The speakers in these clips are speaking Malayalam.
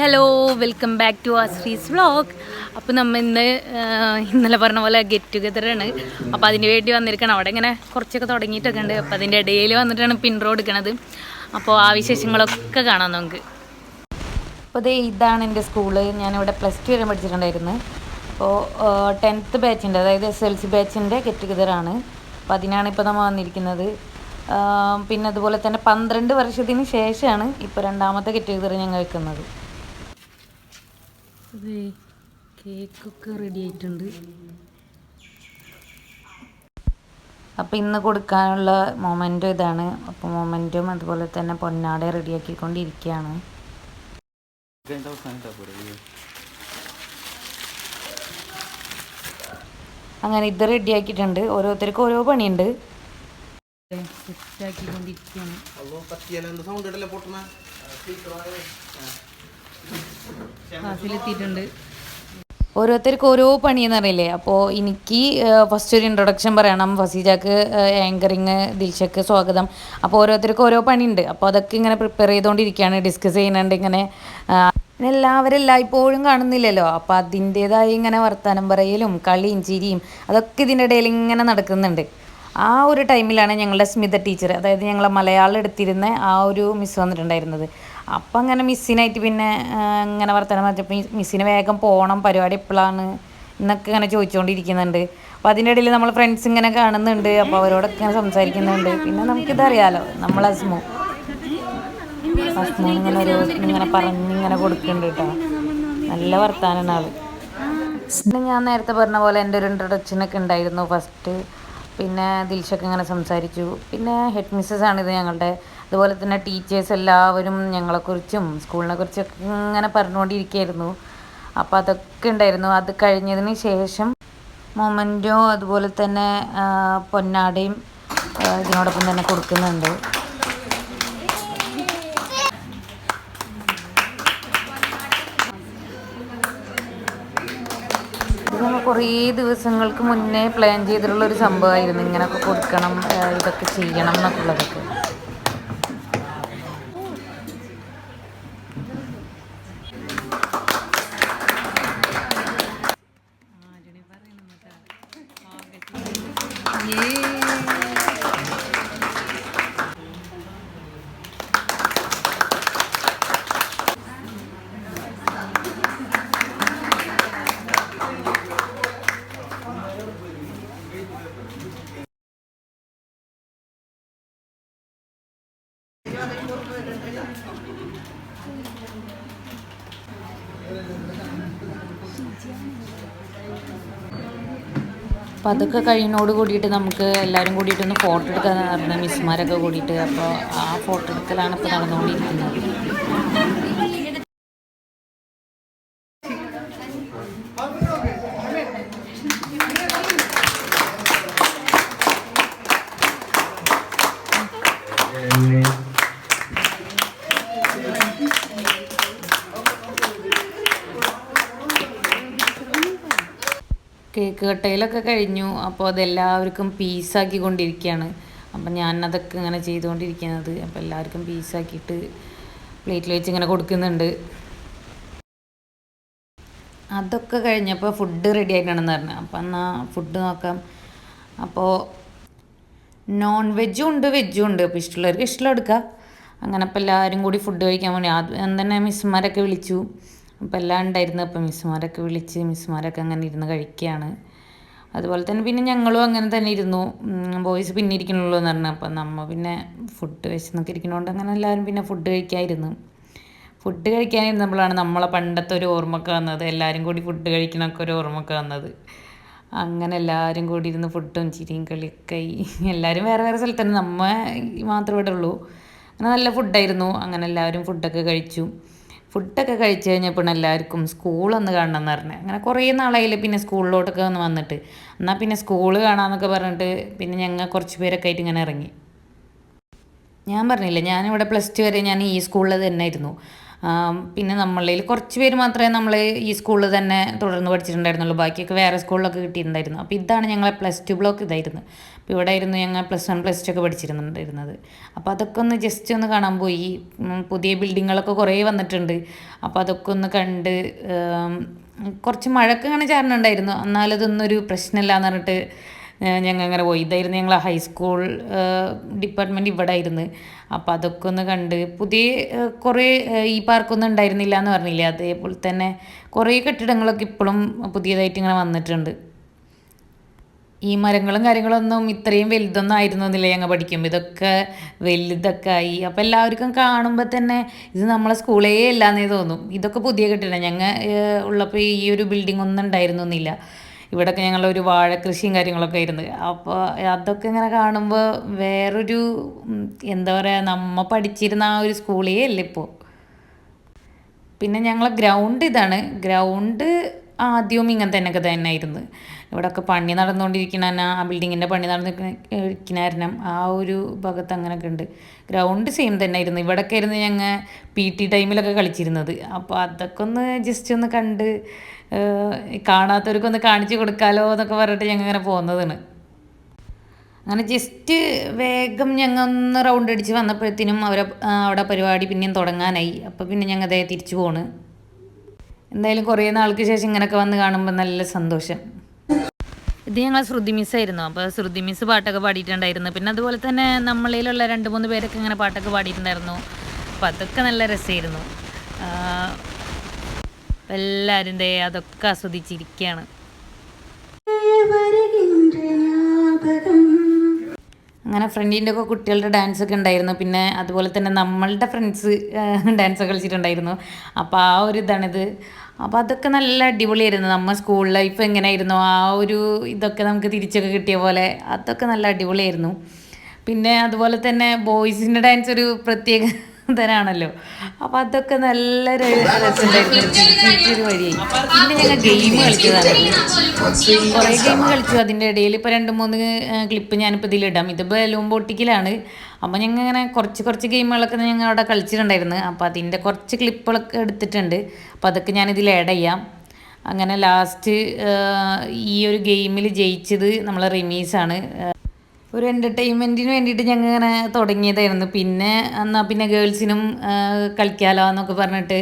Hello welcome back to Ashree's vlog അപ്പോൾ നമ്മൾ ഇന്ന് ഇന്നലെ പറഞ്ഞ പോലെ ഗെറ്റ് ടുഗദറാണ് അപ്പോൾ അതിന് വേണ്ടി വന്നിരിക്കണം. അവിടെ ഇങ്ങനെ കുറച്ചൊക്കെ തുടങ്ങിയിട്ടൊക്കെ ഉണ്ട്. അപ്പോൾ അതിന്റെ ഇടയിൽ വന്നിട്ടാണ് പിൻറോ എടുക്കണത്. അപ്പോൾ ആ വിശേഷങ്ങളൊക്കെ കാണാം നമുക്ക്. അപ്പോൾ ദേ ഇതാണ് എന്റെ സ്കൂൾ ഞാനിവിടെ പ്ലസ് ടു വരെ പഠിച്ചിട്ടുണ്ടായിരുന്നു. അപ്പോൾ ടെൻത്ത് ബാച്ചിന്റെ അതായത് എസ് എൽ സി ബാച്ചിന്റെ ഗെറ്റ് ടുഗദറാണ് അപ്പോൾ അതിനാണ് ഇപ്പോൾ നമ്മൾ വന്നിരിക്കുന്നത്. പിന്നെ അതുപോലെ തന്നെ പന്ത്രണ്ട് വർഷത്തിന് ശേഷമാണ് ഇപ്പോൾ രണ്ടാമത്തെ ഗെറ്റ് ടുഗദർ ഞങ്ങൾ വെക്കുന്നത്. അതെ കേക്കൊക്കെ റെഡി ആയിട്ടുണ്ട്. അപ്പം ഇന്ന് കൊടുക്കാനുള്ള മൊമെന്റും ഇതാണ്. അപ്പോൾ മൊമെന്റും അതുപോലെ തന്നെ പൊന്നാടെ റെഡിയാക്കിക്കൊണ്ടിരിക്കുകയാണ്. അങ്ങനെ ഇത് റെഡിയാക്കിയിട്ടുണ്ട് ഓരോരുത്തർക്കും ഓരോ പണിയുണ്ട്. സെറ്റാക്കിക്കൊണ്ടിരിക്കുകയാണ്. സൗണ്ട് ഇടല്ലേ പൊട്ടണ ക്ലാസ്സിലെത്തിയിട്ടുണ്ട്. ഓരോരുത്തർക്ക് ഓരോ പണിയെന്ന് അറിയില്ലേ അപ്പോൾ എനിക്ക് ഫസ്റ്റ് ഒരു ഇൻട്രൊഡക്ഷൻ പറയണം. ഫസീജാക്ക് ആങ്കറിങ് ദിൽഷക്ക് സ്വാഗതം. അപ്പോൾ ഓരോരുത്തർക്കും ഓരോ പണിയുണ്ട്. അപ്പോൾ അതൊക്കെ ഇങ്ങനെ പ്രിപ്പയർ ചെയ്തുകൊണ്ടിരിക്കുകയാണ് ഡിസ്കസ് ചെയ്യുന്നുണ്ട് ഇങ്ങനെ. എല്ലാവരും എല്ലായ്പ്പോഴും കാണുന്നില്ലല്ലോ? അപ്പോൾ അതിന്റേതായി ഇങ്ങനെ വർത്തമാനം പറയലും കളിയും ചിരിയും അതൊക്കെ ഇതിന്റെ ഇടയിൽ ഇങ്ങനെ നടക്കുന്നുണ്ട്. ആ ഒരു ടൈമിലാണ് ഞങ്ങളുടെ സ്മിത ടീച്ചർ അതായത് ഞങ്ങളെ മലയാളം എടുത്തിരുന്ന ആ ഒരു മിസ് വന്നിട്ടുണ്ടായിരുന്നത്. അപ്പം അങ്ങനെ മിസ്സിനായിട്ട് പിന്നെ ഇങ്ങനെ വർത്തമാനം പറഞ്ഞപ്പോൾ മിസ്സിന് വേഗം പോകണം പരിപാടി എപ്പോഴാണ് എന്നൊക്കെ ഇങ്ങനെ ചോദിച്ചുകൊണ്ടിരിക്കുന്നുണ്ട് അപ്പോൾ അതിന്റെ ഇടയിൽ നമ്മൾ ഫ്രണ്ട്സ് ഇങ്ങനെ കാണുന്നുണ്ട് അപ്പോൾ അവരോടൊക്കെ ഇങ്ങനെ സംസാരിക്കുന്നുണ്ട്. പിന്നെ നമുക്കിതറിയാലോ നമ്മൾ അസ്മു. അസ്മു ഇങ്ങനെ ഒരു ഇങ്ങനെ പറഞ്ഞിങ്ങനെ കൊടുക്കുന്നുണ്ട് കേട്ടോ. നല്ല വർത്താനാണ് ആൾ ഞാൻ നേരത്തെ പറഞ്ഞ പോലെ എന്റെ ഒരു ഇൻട്രൊഡക്ഷനൊക്കെ ഉണ്ടായിരുന്നു. ഫസ്റ്റ് പിന്നെ ദിൽഷക്ക് ഇങ്ങനെ സംസാരിച്ചു. പിന്നെ ഹെഡ് മിസ്സസ് ആണിത് ഞങ്ങളുടെ. അതുപോലെ തന്നെ ടീച്ചേഴ്സ് എല്ലാവരും ഞങ്ങളെക്കുറിച്ചും സ്കൂളിനെ കുറിച്ചൊക്കെ ഇങ്ങനെ പറഞ്ഞുകൊണ്ടിരിക്കുകയായിരുന്നു. അപ്പോൾ അതൊക്കെ ഉണ്ടായിരുന്നു. അത് കഴിഞ്ഞതിന് ശേഷം മൊമെന്റോ അതുപോലെ തന്നെ പൊന്നാടയും ഇതിനോടൊപ്പം തന്നെ കൊടുക്കുന്നുണ്ട്. കുറേ ദിവസങ്ങൾക്ക് മുന്നേ പ്ലാൻ ചെയ്തിട്ടുള്ള ഒരു സംഭവമായിരുന്നു. ഇങ്ങനെയൊക്കെ കൊടുക്കണം ഇതൊക്കെ ചെയ്യണം എന്നൊക്കെ ഉള്ളതൊക്കെ. അപ്പോൾ അതൊക്കെ കഴിയുന്നോട് കൂടിയിട്ട് നമുക്ക് എല്ലാവരും കൂടിയിട്ടൊന്ന് ഫോട്ടോ എടുക്കാൻ നടന്ന മിസ്മാരൊക്കെ കൂടിയിട്ട് അപ്പോൾ ആ ഫോട്ടോ എടുക്കലാണ് ഇപ്പോൾ നടന്നുകൊണ്ടിരിക്കുന്നത്. കേക്ക് കഴിഞ്ഞു. അപ്പോൾ അതെല്ലാവർക്കും പീസാക്കി കൊണ്ടിരിക്കുകയാണ് അപ്പം ഞാൻ അതൊക്കെ ഇങ്ങനെ ചെയ്തുകൊണ്ടിരിക്കുന്നത്. അപ്പോൾ എല്ലാവർക്കും പീസാക്കിയിട്ട് പ്ലേറ്റിൽ വെച്ച് ഇങ്ങനെ കൊടുക്കുന്നുണ്ട്. അതൊക്കെ കഴിഞ്ഞപ്പോൾ ഫുഡ് റെഡി ആയിട്ടാണെന്ന് പറഞ്ഞു. അപ്പം എന്നാൽ ഫുഡ് നോക്കാം. അപ്പോൾ നോൺ വെജും ഉണ്ട് വെജും ഉണ്ട്. അപ്പോൾ ഇഷ്ടമുള്ളവർക്ക് ഇഷ്ടമുള്ള എടുക്കാം. അങ്ങനെ അപ്പോൾ എല്ലാവരും കൂടി ഫുഡ് കഴിക്കാൻ വേണ്ടി ആദ്യം തന്നെ മിസ്സുമാരൊക്കെ വിളിച്ചു. അപ്പോൾ എല്ലാം ഉണ്ടായിരുന്നു. അപ്പം മിസ്സുമാരൊക്കെ വിളിച്ച് മിസ്സുമാരൊക്കെ അങ്ങനെ ഇരുന്ന് കഴിക്കുകയാണ്. അതുപോലെ തന്നെ പിന്നെ ഞങ്ങളും അങ്ങനെ തന്നെ ഇരുന്നു. ബോയ്സ് പിന്നെ ഇരിക്കണുള്ളൂ എന്ന് പറഞ്ഞു. അപ്പം നമ്മൾ പിന്നെ ഫുഡ് വെച്ച് ഇരിക്കണോണ്ട് അങ്ങനെ എല്ലാവരും പിന്നെ ഫുഡ് കഴിക്കാമായിരുന്നു ഫുഡ് കഴിക്കാനിരുന്നപ്പോഴാണ് നമ്മളെ പണ്ടത്തെ ഒരു ഓർമ്മയൊക്കെ വന്നത്. എല്ലാവരും കൂടി ഫുഡ് കഴിക്കണമൊക്കെ ഒരു ഓർമ്മയൊക്കെ വന്നത്. അങ്ങനെ എല്ലാവരും കൂടി ഇരുന്ന് ഫുഡും ചിരിയും കളിയൊക്കെ എല്ലാവരും വേറെ വേറെ സ്ഥലത്താണ് നമ്മ മാത്രമേ ഇവിടെ ഉള്ളൂ അങ്ങനെ നല്ല ഫുഡായിരുന്നു അങ്ങനെ എല്ലാവരും ഫുഡൊക്കെ കഴിച്ചു. ഫുഡൊക്കെ കഴിച്ച് കഴിഞ്ഞപ്പോൾ എല്ലാവർക്കും സ്കൂളൊന്ന് കാണണം എന്ന് പറഞ്ഞു. അങ്ങനെ കുറേ നാളായി പിന്നെ സ്കൂളിലോട്ടൊക്കെ ഒന്ന് വന്നിട്ട്. എന്നാൽ പിന്നെ സ്കൂൾ കാണാമെന്നൊക്കെ പറഞ്ഞിട്ട് പിന്നെ ഞങ്ങൾ കുറച്ച് പേരൊക്കെ ആയിട്ട് ഇങ്ങനെ ഇറങ്ങി. ഞാൻ പറഞ്ഞില്ല ഞാനിവിടെ പ്ലസ് ടു വരെ ഞാൻ ഈ സ്കൂളിൽ തന്നെ ആയിരുന്നു. പിന്നെ നമ്മളിൽ കുറച്ച് പേര് മാത്രമേ നമ്മൾ ഈ സ്കൂളിൽ തന്നെ തുടർന്ന് പഠിച്ചിട്ടുണ്ടായിരുന്നുള്ളൂ. ബാക്കിയൊക്കെ വേറെ സ്കൂളിലൊക്കെ കിട്ടിയിട്ടുണ്ടായിരുന്നു. അപ്പോൾ ഇതാണ് ഞങ്ങളെ പ്ലസ് ടു ബ്ലോക്ക് ഇതായിരുന്നു. അപ്പോൾ ഇവിടെ ആയിരുന്നു ഞങ്ങൾ പ്ലസ് വൺ പ്ലസ് ടു ഒക്കെ പഠിച്ചിരുന്നുണ്ടായിരുന്നത്. അപ്പോൾ അതൊക്കെ ഒന്ന് ജസ്റ്റ് ഒന്ന് കാണാൻ പോയി. പുതിയ ബിൽഡിങ്ങുകളൊക്കെ കുറേ വന്നിട്ടുണ്ട്. അപ്പോൾ അതൊക്കെ ഒന്ന് കണ്ട് കുറച്ച് മഴക്കങ്ങനെ ചാരണുണ്ടായിരുന്നു എന്നാലതൊന്നും ഒരു പ്രശ്നമില്ല എന്ന് പറഞ്ഞിട്ട് ഞങ്ങൾ അങ്ങനെ പോയി. ഇതായിരുന്നു ഞങ്ങൾ ഹൈസ്കൂൾ ഡിപ്പാർട്ട്മെന്റ് ഇവിടെ ആയിരുന്നു അപ്പോൾ അതൊക്കെ ഒന്ന് കണ്ട് പുതിയ കുറേ ഈ പാർക്കൊന്നും ഉണ്ടായിരുന്നില്ല എന്ന് പറഞ്ഞില്ല? അതേപോലെ തന്നെ കുറേ കെട്ടിടങ്ങളൊക്കെ ഇപ്പോഴും പുതിയതായിട്ട് ഇങ്ങനെ വന്നിട്ടുണ്ട്. ഈ മരങ്ങളും കാര്യങ്ങളൊന്നും ഇത്രയും വലുതൊന്നും ആയിരുന്നില്ല ഞങ്ങൾ പഠിക്കുമ്പോൾ ഇതൊക്കെ വലുതൊക്കെ ആയി. അപ്പോൾ എല്ലാവർക്കും കാണുമ്പോൾ തന്നെ ഇത് നമ്മളെ സ്കൂളേ അല്ലാന്നേ തോന്നും. ഇതൊക്കെ പുതിയ കെട്ടിടം. ഞങ്ങൾ ഉള്ളപ്പോൾ ഈ ഒരു ബിൽഡിംഗ് ഒന്നും ഉണ്ടായിരുന്നൊന്നുമില്ല ഇവിടെയൊക്കെ ഞങ്ങളൊരു വാഴ കൃഷിയും കാര്യങ്ങളൊക്കെ ആയിരുന്നു. അപ്പോൾ അതൊക്കെ ഇങ്ങനെ കാണുമ്പോൾ വേറൊരു എന്താ പറയുക നമ്മ പഠിച്ചിരുന്ന ആ ഒരു സ്കൂളേ അല്ല ഇപ്പോൾ പിന്നെ ഞങ്ങളെ ഗ്രൗണ്ട് ഇതാണ്. ഗ്രൗണ്ട് ആദ്യവും ഇങ്ങനെ തന്നെയൊക്കെ തന്നെയായിരുന്നു. ഇവിടെയൊക്കെ പണി നടന്നുകൊണ്ടിരിക്കണ ആ ബിൽഡിങ്ങിന്റെ പണി നടന്നിരിക്കണം ആ ഒരു ഭാഗത്ത് അങ്ങനെയൊക്കെ ഉണ്ട്. ഗ്രൗണ്ട് സെയിം തന്നെ ആയിരുന്നു ഇവിടെയൊക്കെ ആയിരുന്നു ഞങ്ങൾ പി ടി ടൈമിലൊക്കെ കളിച്ചിരുന്നത്. അപ്പോൾ അതൊക്കെ ഒന്ന് ജസ്റ്റ് ഒന്ന് കണ്ട് കാണാത്തവർക്കൊന്ന് കാണിച്ചു കൊടുക്കാലോ എന്നൊക്കെ പറഞ്ഞിട്ട് ഞങ്ങൾ ഇങ്ങനെ പോകുന്നതാണ് അങ്ങനെ ജസ്റ്റ് വേഗം ഞങ്ങൾ ഒന്ന് റൗണ്ട് അടിച്ച് വന്നപ്പോഴത്തേനും അവരെ അവിടെ പരിപാടി പിന്നെയും തുടങ്ങാനായി. അപ്പോൾ പിന്നെ ഞങ്ങൾ അതേ തിരിച്ചു പോണ്. എന്തായാലും കുറേ നാൾക്ക് ശേഷം ഇങ്ങനെയൊക്കെ വന്ന് കാണുമ്പോൾ നല്ല സന്തോഷം. ഇത് ഞങ്ങൾ ശ്രുതി മിസ്സായിരുന്നു അപ്പോൾ ശ്രുതി മിസ് പാട്ടൊക്കെ പാടിയിട്ടുണ്ടായിരുന്നു. പിന്നെ അതുപോലെ തന്നെ നമ്മളിലുള്ള രണ്ട് മൂന്ന് പേരൊക്കെ ഇങ്ങനെ പാട്ടൊക്കെ പാടിയിട്ടുണ്ടായിരുന്നു. അപ്പോൾ അതൊക്കെ നല്ല രസമായിരുന്നു. എല്ലാവരും ദേ അതൊക്കെ ആസ്വദിച്ചിരിക്കുകയാണ്. അങ്ങനെ ഫ്രണ്ടിന്റെ ഒക്കെ കുട്ടികളുടെ ഡാൻസ് ഒക്കെ ഉണ്ടായിരുന്നു. പിന്നെ അതുപോലെ തന്നെ നമ്മളുടെ ഫ്രണ്ട്സ് ഡാൻസ് ഒക്കെ കളിച്ചിട്ടുണ്ടായിരുന്നു. അപ്പോൾ ആ ഒരു ഇതാണിത്. അപ്പോൾ അതൊക്കെ നല്ല അടിപൊളിയായിരുന്നു. നമ്മൾ സ്കൂൾ ലൈഫ് എങ്ങനെയായിരുന്നു? ആ ഒരു ഇതൊക്കെ നമുക്ക് തിരിച്ചൊക്കെ കിട്ടിയ പോലെ അതൊക്കെ നല്ല അടിപൊളിയായിരുന്നു. പിന്നെ അതുപോലെ തന്നെ ബോയ്സിന്റെ ഡാൻസ് ഒരു പ്രത്യേക തരാണല്ലോ അപ്പൊ അതൊക്കെ നല്ല രസമുണ്ടായിരുന്നു. വഴിയായി. പിന്നെ ഞങ്ങൾ ഗെയിം കളിച്ചതാണ് കുറേ ഗെയിം കളിച്ചു. അതിന്റെ ഇടയിൽ ഇപ്പോൾ രണ്ട് മൂന്ന് ക്ലിപ്പ് ഞാനിപ്പോൾ ഇതിലിടാം. ഇത് ബലൂൺ ബോട്ടിക്കിലാണ്. അപ്പോൾ ഞങ്ങൾ ഇങ്ങനെ കുറച്ച് കുറച്ച് ഗെയിമുകളൊക്കെ ഞങ്ങൾ അവിടെ കളിച്ചിട്ടുണ്ടായിരുന്നു. അപ്പോൾ അതിന്റെ കുറച്ച് ക്ലിപ്പുകളൊക്കെ എടുത്തിട്ടുണ്ട്. അപ്പോൾ അതൊക്കെ ഞാനിതിൽ ആഡ് ചെയ്യാം. അങ്ങനെ ലാസ്റ്റ് ഈ ഒരു ഗെയിമിൽ ജയിച്ചത് നമ്മളെ റിമീസാണ്. ഒരു എന്റർടൈൻമെന്റിന് വേണ്ടിയിട്ട് ഞങ്ങൾ ഇങ്ങനെ തുടങ്ങിയതായിരുന്നു. പിന്നെ എന്നാൽ പിന്നെ ഗേൾസിനും കളിക്കാലോ എന്നൊക്കെ പറഞ്ഞിട്ട്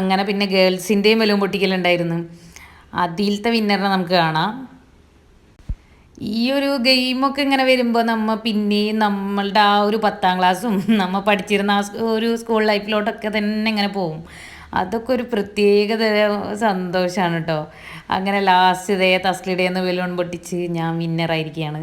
അങ്ങനെ പിന്നെ ഗേൾസിന്റെയും ബലൂൺ പൊട്ടിക്കലുണ്ടായിരുന്നു അതിലത്തെ വിന്നറിനെ നമുക്ക് കാണാം. ഈ ഒരു ഗെയിമൊക്കെ ഇങ്ങനെ വരുമ്പോൾ നമ്മൾ പിന്നെയും നമ്മളുടെ ആ ഒരു പത്താം ക്ലാസ്സും നമ്മൾ പഠിച്ചിരുന്ന ആ ഒരു സ്കൂൾ ലൈഫിലോട്ടൊക്കെ തന്നെ ഇങ്ങനെ പോകും. അതൊക്കെ ഒരു പ്രത്യേക സന്തോഷമാണ് കേട്ടോ അങ്ങനെ ലാസ്റ്റ് ഇതേ തസ്ലിടേന്ന് ബലൂൺ പൊട്ടിച്ച് ഞാൻ വിന്നറായിരിക്കുകയാണ്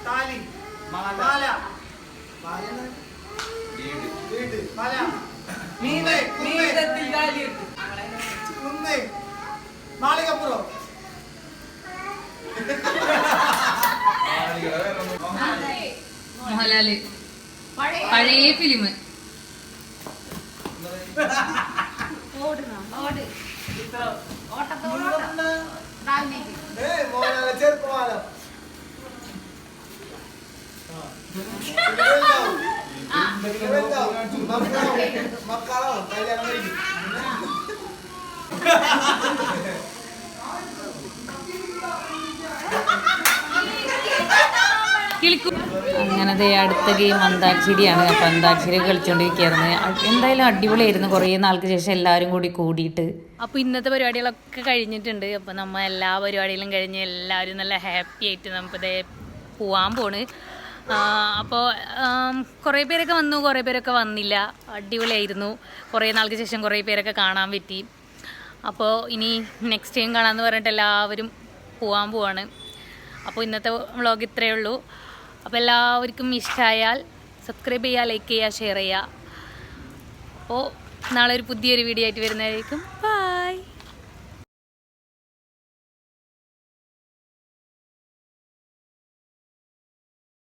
പഴയ ഫിലിം മക്കളോ കല്യാണം കഴിക്കും അങ്ങനെ അടുത്ത ഗെയിം അന്താക്ഷരിയാണ്. അപ്പം അന്താക്ഷരി കളിച്ചുകൊണ്ടിരിക്കുകയായിരുന്നു എന്തായാലും അടിപൊളിയായിരുന്നു കുറേ നാൾക്ക് ശേഷം എല്ലാവരും കൂടി കൂടിയിട്ട്. അപ്പോൾ ഇന്നത്തെ പരിപാടികളൊക്കെ കഴിഞ്ഞിട്ടുണ്ട്. അപ്പോൾ നമ്മൾ എല്ലാ പരിപാടികളും കഴിഞ്ഞ് എല്ലാവരും നല്ല ഹാപ്പി ആയിട്ട് നമുക്കിത് പോവാൻ പോണ്. അപ്പോൾ കുറേ പേരൊക്കെ വന്നു കുറേ പേരൊക്കെ വന്നില്ല. അടിപൊളിയായിരുന്നു. കുറേ നാൾക്ക് ശേഷം കുറേ പേരൊക്കെ കാണാൻ പറ്റി. അപ്പോൾ ഇനി നെക്സ്റ്റ് ടൈം കാണാമെന്ന് പറഞ്ഞിട്ട് എല്ലാവരും പോവാൻ പോവാണ്. അപ്പോൾ ഇന്നത്തെ വ്ളോഗ് ഇത്രയേ ഉള്ളൂ. അപ്പോൾ എല്ലാവർക്കും ഇഷ്ടമായാൽ സബ്സ്ക്രൈബ് ചെയ്യുക ലൈക്ക് ചെയ്യുക ഷെയർ ചെയ്യുക. അപ്പോൾ നാളെ ഒരു പുതിയൊരു വീഡിയോ ആയിട്ട് വരുന്നതായിരിക്കും.